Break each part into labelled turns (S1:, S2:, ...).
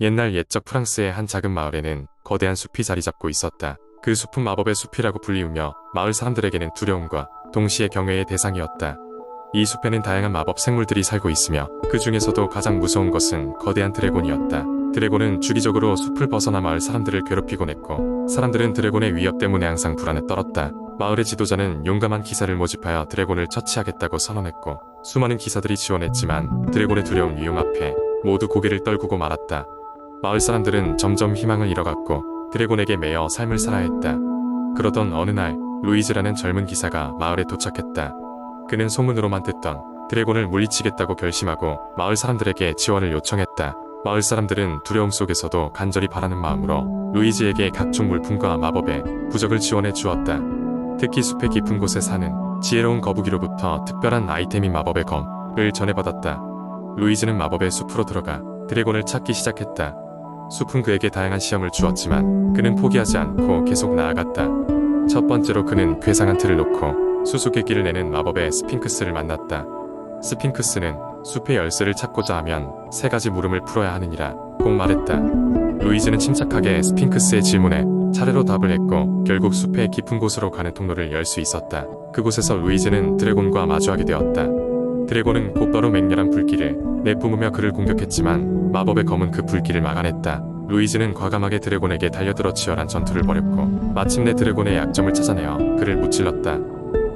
S1: 옛날 옛적 프랑스의 한 작은 마을에는 거대한 숲이 자리 잡고 있었다. 그 숲은 마법의 숲이라고 불리우며 마을 사람들에게는 두려움과 동시에 경외의 대상이었다. 이 숲에는 다양한 마법 생물들이 살고 있으며 그 중에서도 가장 무서운 것은 거대한 드래곤이었다. 드래곤은 주기적으로 숲을 벗어나 마을 사람들을 괴롭히곤 했고 사람들은 드래곤의 위협 때문에 항상 불안에 떨었다. 마을의 지도자는 용감한 기사를 모집하여 드래곤을 처치하겠다고 선언했고 수많은 기사들이 지원했지만 드래곤의 두려운 위용 앞에 모두 고개를 떨구고 말았다. 마을 사람들은 점점 희망을 잃어갔고 드래곤에게 매여 삶을 살아야 했다. 그러던 어느 날 루이즈라는 젊은 기사가 마을에 도착했다. 그는 소문으로만 듣던 드래곤을 물리치겠다고 결심하고 마을 사람들에게 지원을 요청했다. 마을 사람들은 두려움 속에서도 간절히 바라는 마음으로 루이즈에게 각종 물품과 마법의 부적을 지원해 주었다. 특히 숲의 깊은 곳에 사는 지혜로운 거북이로부터 특별한 아이템인 마법의 검을 전해받았다. 루이즈는 마법의 숲으로 들어가 드래곤을 찾기 시작했다. 숲은 그에게 다양한 시험을 주었지만 그는 포기하지 않고 계속 나아갔다. 첫 번째로 그는 괴상한 틀을 놓고 수수께끼를 내는 마법의 스핑크스를 만났다. 스핑크스는 숲의 열쇠를 찾고자 하면 세 가지 물음을 풀어야 하느니라 꼭 말했다. 루이즈는 침착하게 스핑크스의 질문에 차례로 답을 했고 결국 숲의 깊은 곳으로 가는 통로를 열 수 있었다. 그곳에서 루이즈는 드래곤과 마주하게 되었다. 드래곤은 곧바로 맹렬한 불길을 내뿜으며 그를 공격했지만 마법의 검은 그 불길을 막아냈다. 루이즈는 과감하게 드래곤에게 달려들어 치열한 전투를 벌였고 마침내 드래곤의 약점을 찾아내어 그를 무찔렀다.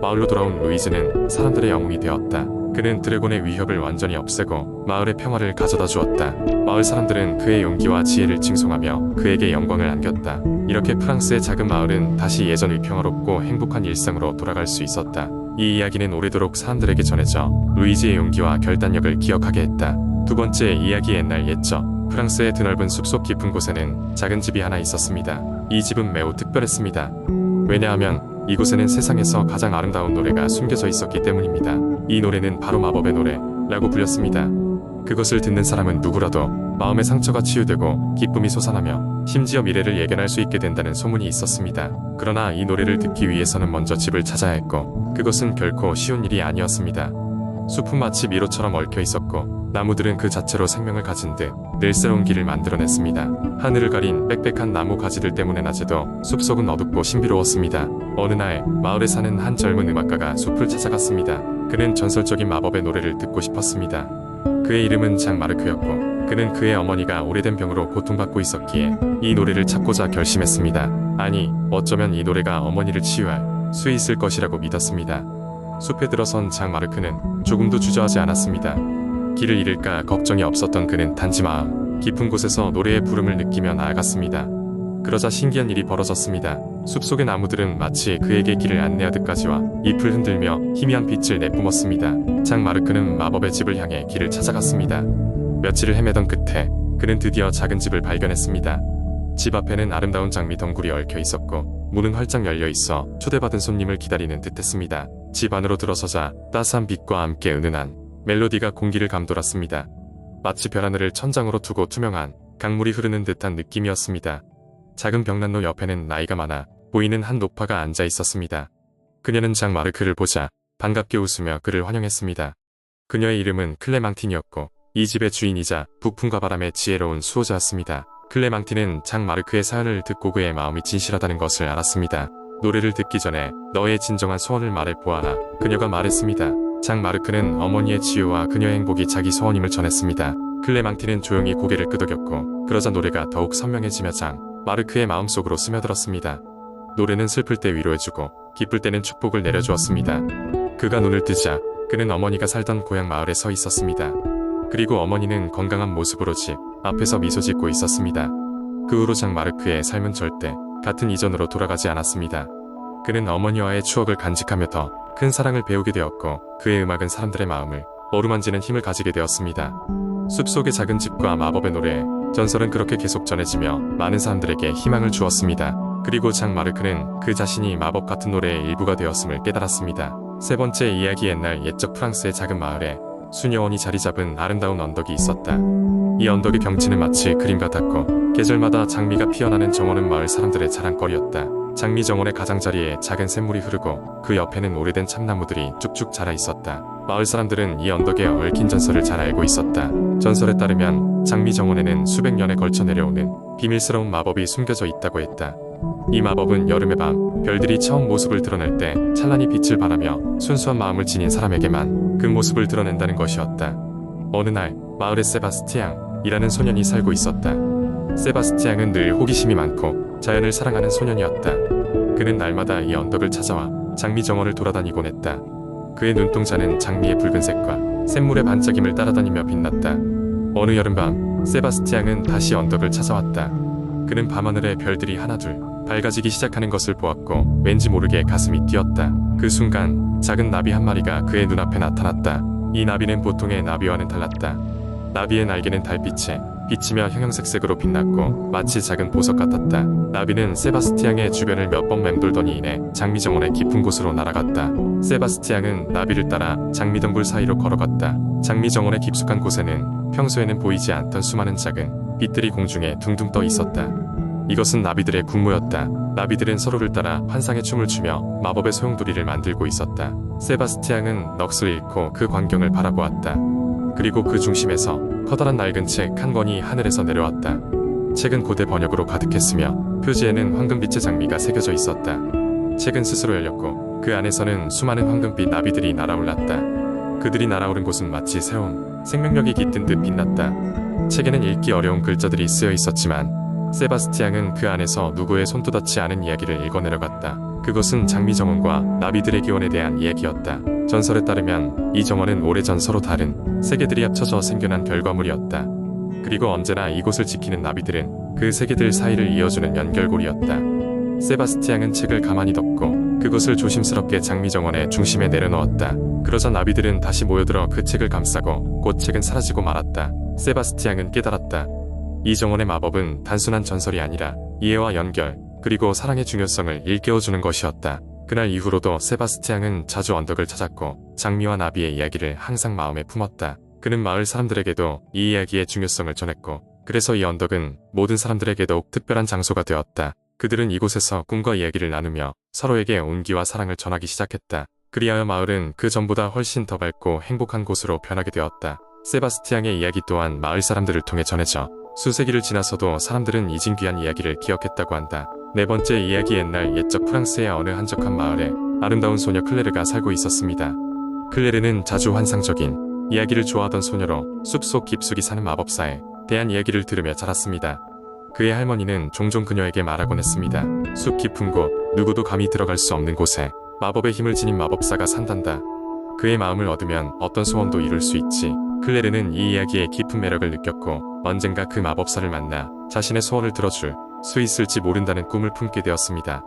S1: 마을로 돌아온 루이즈는 사람들의 영웅이 되었다. 그는 드래곤의 위협을 완전히 없애고 마을의 평화를 가져다 주었다. 마을 사람들은 그의 용기와 지혜를 칭송하며 그에게 영광을 안겼다. 이렇게 프랑스의 작은 마을은 다시 예전의 평화롭고 행복한 일상으로 돌아갈 수 있었다. 이 이야기는 오래도록 사람들에게 전해져 루이즈의 용기와 결단력을 기억하게 했다. 두 번째 이야기 옛날 옛적 프랑스의 드넓은 숲속 깊은 곳에는 작은 집이 하나 있었습니다. 이 집은 매우 특별했습니다. 왜냐하면 이곳에는 세상에서 가장 아름다운 노래가 숨겨져 있었기 때문입니다. 이 노래는 바로 마법의 노래라고 불렸습니다. 그것을 듣는 사람은 누구라도 마음의 상처가 치유되고 기쁨이 솟아나며 심지어 미래를 예견할 수 있게 된다는 소문이 있었습니다. 그러나 이 노래를 듣기 위해서는 먼저 집을 찾아야 했고 그것은 결코 쉬운 일이 아니었습니다. 숲은 마치 미로처럼 얽혀 있었고 나무들은 그 자체로 생명을 가진 듯 늘 새로운 길을 만들어냈습니다. 하늘을 가린 빽빽한 나무 가지들 때문에 낮에도 숲속은 어둡고 신비로웠습니다. 어느 날 마을에 사는 한 젊은 음악가가 숲을 찾아갔습니다. 그는 전설적인 마법의 노래를 듣고 싶었습니다. 그의 이름은 장 마르크였고 그는 그의 어머니가 오래된 병으로 고통받고 있었기에 이 노래를 찾고자 결심했습니다. 아니 어쩌면 이 노래가 어머니를 치유할 수 있을 것이라고 믿었습니다. 숲에 들어선 장 마르크는 조금도 주저하지 않았습니다. 길을 잃을까 걱정이 없었던 그는 단지 마음 깊은 곳에서 노래의 부름을 느끼며 나아갔습니다. 그러자 신기한 일이 벌어졌습니다. 숲속의 나무들은 마치 그에게 길을 안내하듯까지와 잎을 흔들며 희미한 빛을 내뿜었습니다. 장 마르크는 마법의 집을 향해 길을 찾아갔습니다. 며칠을 헤매던 끝에 그는 드디어 작은 집을 발견했습니다. 집 앞에는 아름다운 장미 덩굴이 얽혀 있었고 문은 활짝 열려 있어 초대받은 손님을 기다리는 듯했습니다. 집 안으로 들어서자 따스한 빛과 함께 은은한 멜로디가 공기를 감돌았습니다. 마치 별 하늘을 천장으로 두고 투명한 강물이 흐르는 듯한 느낌이었습니다. 작은 벽난로 옆에는 나이가 많아 보이는 한 노파가 앉아 있었습니다. 그녀는 장 마르크를 보자 반갑게 웃으며 그를 환영했습니다. 그녀의 이름은 클레망틴이었고 이 집의 주인이자 북풍과 바람의 지혜로운 수호자였습니다. 클레망틴은 장 마르크의 사연을 듣고 그의 마음이 진실하다는 것을 알았습니다. 노래를 듣기 전에 너의 진정한 소원을 말해 보아라. 그녀가 말했습니다. 장 마르크는 어머니의 치유와 그녀의 행복이 자기 소원임을 전했습니다. 클레망틴은 조용히 고개를 끄덕였고 그러자 노래가 더욱 선명해지며 장 마르크의 마음속으로 스며들었습니다. 노래는 슬플 때 위로해주고 기쁠 때는 축복을 내려주었습니다. 그가 눈을 뜨자 그는 어머니가 살던 고향 마을에 서 있었습니다. 그리고 어머니는 건강한 모습으로 집 앞에서 미소 짓고 있었습니다. 그 후로 장 마르크의 삶은 절대 같은 이전으로 돌아가지 않았습니다. 그는 어머니와의 추억을 간직하며 더 큰 사랑을 배우게 되었고 그의 음악은 사람들의 마음을 어루만지는 힘을 가지게 되었습니다. 숲속의 작은 집과 마법의 노래, 전설은 그렇게 계속 전해지며 많은 사람들에게 희망을 주었습니다. 그리고 장 마르크는 그 자신이 마법 같은 노래의 일부가 되었음을 깨달았습니다. 세 번째 이야기 옛날 옛적 프랑스의 작은 마을에 수녀원이 자리 잡은 아름다운 언덕이 있었다. 이 언덕의 경치는 마치 그림 같았고 계절마다 장미가 피어나는 정원은 마을 사람들의 자랑거리였다. 장미 정원의 가장자리에 작은 샘물이 흐르고 그 옆에는 오래된 참나무들이 쭉쭉 자라 있었다. 마을 사람들은 이 언덕에 얽힌 전설을 잘 알고 있었다. 전설에 따르면 장미 정원에는 수백 년에 걸쳐 내려오는 비밀스러운 마법이 숨겨져 있다고 했다. 이 마법은 여름의 밤 별들이 처음 모습을 드러낼 때 찬란히 빛을 발하며 순수한 마음을 지닌 사람에게만 그 모습을 드러낸다는 것이었다. 어느 날 마을에 세바스티앙이라는 소년이 살고 있었다. 세바스티앙은 늘 호기심이 많고 자연을 사랑하는 소년이었다. 그는 날마다 이 언덕을 찾아와 장미 정원을 돌아다니곤 했다. 그의 눈동자는 장미의 붉은색과 샘물의 반짝임을 따라다니며 빛났다. 어느 여름밤 세바스티앙은 다시 언덕을 찾아왔다. 그는 밤하늘에 별들이 하나둘 밝아지기 시작하는 것을 보았고 왠지 모르게 가슴이 뛰었다. 그 순간 작은 나비 한 마리가 그의 눈앞에 나타났다. 이 나비는 보통의 나비와는 달랐다. 나비의 날개는 달빛에 비치며 형형색색으로 빛났고 마치 작은 보석 같았다. 나비는 세바스티앙의 주변을 몇 번 맴돌더니 이내 장미정원의 깊은 곳으로 날아갔다. 세바스티앙은 나비를 따라 장미덩굴 사이로 걸어갔다. 장미정원의 깊숙한 곳에는 평소에는 보이지 않던 수많은 작은 빛들이 공중에 둥둥 떠 있었다. 이것은 나비들의 군무였다. 나비들은 서로를 따라 환상의 춤을 추며 마법의 소용돌이를 만들고 있었다. 세바스티앙은 넋을 잃고 그 광경을 바라보았다. 그리고 그 중심에서 커다란 낡은 책 한 권이 하늘에서 내려왔다. 책은 고대 번역으로 가득했으며 표지에는 황금빛의 장미가 새겨져 있었다. 책은 스스로 열렸고 그 안에서는 수많은 황금빛 나비들이 날아올랐다. 그들이 날아오른 곳은 마치 새로운 생명력이 깃든 듯 빛났다. 책에는 읽기 어려운 글자들이 쓰여 있었지만 세바스티앙은 그 안에서 누구의 손도 닿지 않은 이야기를 읽어내려갔다. 그것은 장미 정원과 나비들의 기원에 대한 이야기였다. 전설에 따르면 이 정원은 오래전 서로 다른 세계들이 합쳐져 생겨난 결과물이었다. 그리고 언제나 이곳을 지키는 나비들은 그 세계들 사이를 이어주는 연결고리였다. 세바스티앙은 책을 가만히 덮고 그것을 조심스럽게 장미 정원의 중심에 내려놓았다. 그러자 나비들은 다시 모여들어 그 책을 감싸고 곧 책은 사라지고 말았다. 세바스티앙은 깨달았다. 이 정원의 마법은 단순한 전설이 아니라 이해와 연결, 그리고 사랑의 중요성을 일깨워주는 것이었다. 그날 이후로도 세바스티앙은 자주 언덕을 찾았고 장미와 나비의 이야기를 항상 마음에 품었다. 그는 마을 사람들에게도 이 이야기의 중요성을 전했고 그래서 이 언덕은 모든 사람들에게 더욱 특별한 장소가 되었다. 그들은 이곳에서 꿈과 이야기를 나누며 서로에게 온기와 사랑을 전하기 시작했다. 그리하여 마을은 그 전보다 훨씬 더 밝고 행복한 곳으로 변하게 되었다. 세바스티앙의 이야기 또한 마을 사람들을 통해 전해져 수세기를 지나서도 사람들은 잊은 귀한 이야기를 기억했다고 한다. 네 번째 이야기 옛날 옛적 프랑스의 어느 한적한 마을에 아름다운 소녀 클레르가 살고 있었습니다. 클레르는 자주 환상적인 이야기를 좋아하던 소녀로 숲속 깊숙이 사는 마법사에 대한 이야기를 들으며 자랐습니다. 그의 할머니는 종종 그녀에게 말하곤 했습니다. 숲 깊은 곳, 누구도 감히 들어갈 수 없는 곳에 마법의 힘을 지닌 마법사가 산단다. 그의 마음을 얻으면 어떤 소원도 이룰 수 있지. 클레르는 이 이야기의 깊은 매력을 느꼈고 언젠가 그 마법사를 만나 자신의 소원을 들어줄 수 있을지 모른다는 꿈을 품게 되었습니다.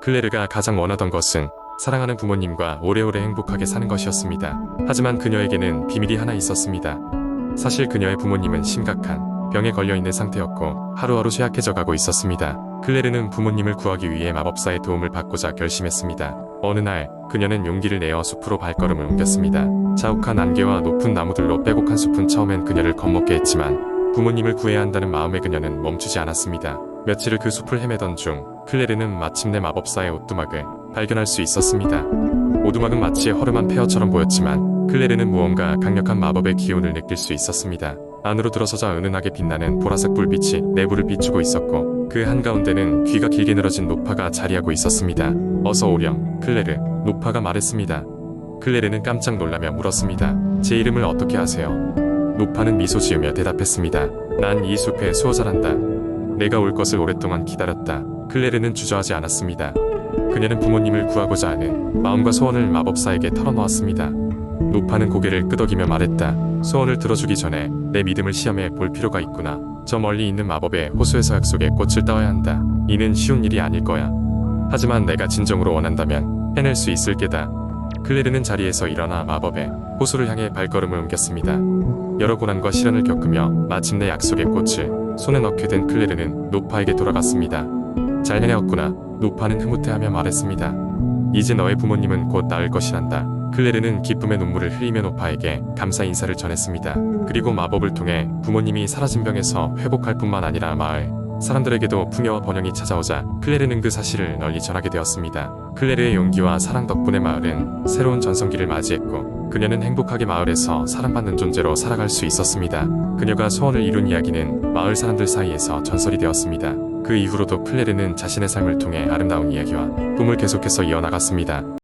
S1: 클레르가 가장 원하던 것은 사랑하는 부모님과 오래오래 행복하게 사는 것이었습니다. 하지만 그녀에게는 비밀이 하나 있었습니다. 사실 그녀의 부모님은 심각한 병에 걸려 있는 상태였고 하루하루 쇠약해져 가고 있었습니다. 클레르는 부모님을 구하기 위해 마법사의 도움을 받고자 결심했습니다. 어느 날 그녀는 용기를 내어 숲으로 발걸음을 옮겼습니다. 자욱한 안개와 높은 나무들로 빼곡한 숲은 처음엔 그녀를 겁먹게 했지만 부모님을 구해야 한다는 마음에 그녀는 멈추지 않았습니다. 며칠을 그 숲을 헤매던 중 클레르는 마침내 마법사의 오두막을 발견할 수 있었습니다. 오두막은 마치 허름한 폐허처럼 보였지만 클레르는 무언가 강력한 마법의 기운을 느낄 수 있었습니다. 안으로 들어서자 은은하게 빛나는 보라색 불빛이 내부를 비추고 있었고 그 한가운데는 귀가 길게 늘어진 노파가 자리하고 있었습니다. 어서 오렴, 클레르. 노파가 말했습니다. 클레르는 깜짝 놀라며 물었습니다. 제 이름을 어떻게 아세요? 노파는 미소 지으며 대답했습니다. 난 이 숲의 수호자란다. 내가 올 것을 오랫동안 기다렸다. 클레르는 주저하지 않았습니다. 그녀는 부모님을 구하고자 하는 마음과 소원을 마법사에게 털어놓았습니다. 노파는 고개를 끄덕이며 말했다. 소원을 들어주기 전에 내 믿음을 시험해 볼 필요가 있구나. 저 멀리 있는 마법의 호수에서 약속에 꽃을 따와야 한다. 이는 쉬운 일이 아닐 거야. 하지만 내가 진정으로 원한다면 해낼 수 있을 게다. 클레르는 자리에서 일어나 마법의 호수를 향해 발걸음을 옮겼습니다. 여러 고난과 시련을 겪으며 마침내 약속의 꽃을 손에 넣게 된 클레르는 노파에게 돌아갔습니다. 잘 해내었구나. 노파는 흐뭇해하며 말했습니다. 이제 너의 부모님은 곧 나을 것이란다. 클레르는 기쁨의 눈물을 흘리며 노파에게 감사 인사를 전했습니다. 그리고 마법을 통해 부모님이 사라진 병에서 회복할 뿐만 아니라 마을 사람들에게도 풍요와 번영이 찾아오자 클레르는 그 사실을 널리 전하게 되었습니다. 클레르의 용기와 사랑 덕분에 마을은 새로운 전성기를 맞이했고 그녀는 행복하게 마을에서 사랑받는 존재로 살아갈 수 있었습니다. 그녀가 소원을 이룬 이야기는 마을 사람들 사이에서 전설이 되었습니다. 그 이후로도 클레르는 자신의 삶을 통해 아름다운 이야기와 꿈을 계속해서 이어나갔습니다.